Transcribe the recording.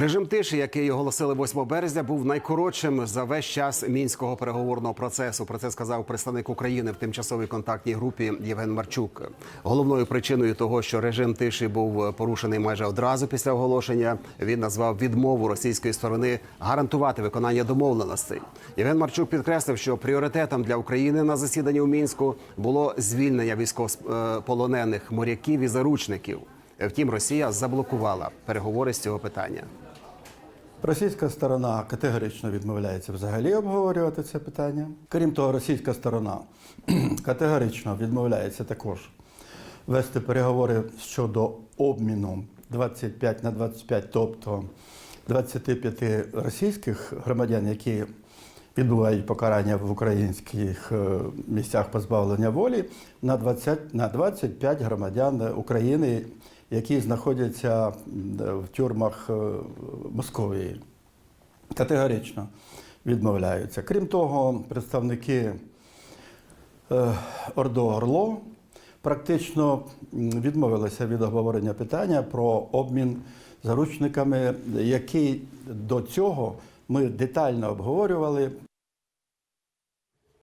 Режим тиші, який оголосили 8 березня, був найкоротшим за весь час мінського переговорного процесу. Про це сказав представник України в тимчасовій контактній групі Євген Марчук. Головною причиною того, що режим тиші був порушений майже одразу після оголошення, він назвав відмову російської сторони гарантувати виконання домовленостей. Євген Марчук підкреслив, що пріоритетом для України на засіданні у мінську було звільнення військовополонених моряків і заручників. Втім, Росія заблокувала переговори з цього питання. Російська сторона категорично відмовляється взагалі обговорювати це питання. Крім того, російська сторона категорично відмовляється також вести переговори щодо обміну 25 на 25, тобто 25 російських громадян, які відбувають покарання в українських е, місцях позбавлення волі, на 20, на 25 громадян України, які знаходяться в тюрмах е, Московії. Категорично відмовляються. Крім того, представники е, Ордо Орло практично відмовилися від обговорення питання про обмін заручниками, який до цього ми детально обговорювали